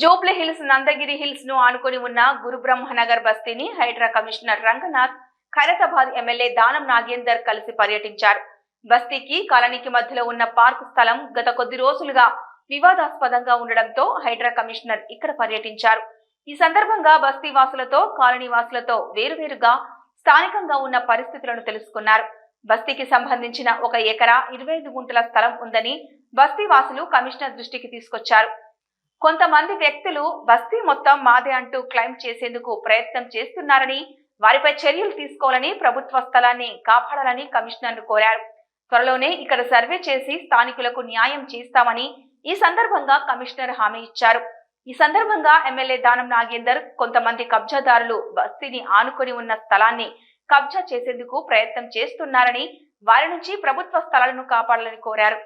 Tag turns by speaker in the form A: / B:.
A: జోప్ల hills Nandagiri హిల్స్ను ఆనుకొని ఉన్న గురు బ్రహ్మనగర్ బస్తీని హైడ్రా కమిషనర్ రంగనాథ్ ఖైరతాబాద్ ఎమ్మెల్యే దానం నాగేందర్ కలిసి పర్యటించారు. బస్తీకి కాలనీకి మధ్యలో ఉన్న పార్క్ స్థలం గత కొద్ది రోజులుగా వివాదాస్పదంగా ఉండడంతో హైడ్రా కమిషనర్ ఇక్కడ పర్యటించారు. ఈ సందర్భంగా బస్తీ వాసులతో కాలనీ వాసులతో వేరువేరుగా స్థానికంగా ఉన్న పరిస్థితులను తెలుసుకున్నారు. బస్తీకి సంబంధించిన ఒక ఎకరా ఇరవై ఐదు గుంటల స్థలం ఉందని బస్తీ వాసులు కమిషనర్ దృష్టికి తీసుకొచ్చారు. కొంతమంది వ్యక్తులు బస్తీ మొత్తం మాదే అంటూ క్లెయిమ్ చేసేందుకు ప్రయత్నం చేస్తున్నారని వారిపై చర్యలు తీసుకోవాలని ప్రభుత్వ స్థలాన్ని కాపాడాలని కమిషనర్లు కోరారు. త్వరలోనే ఇక్కడ సర్వే చేసి స్థానికులకు న్యాయం చేస్తామని ఈ సందర్భంగా కమిషనర్ హామీ ఇచ్చారు. ఈ సందర్భంగా ఎమ్మెల్యే దానం నాగేందర్ కొంతమంది కబ్జాదారులు బస్తీని ఆనుకొని ఉన్న స్థలాన్ని కబ్జా చేసేందుకు ప్రయత్నం చేస్తున్నారని వారి నుంచి ప్రభుత్వ స్థలాలను కాపాడాలని కోరారు.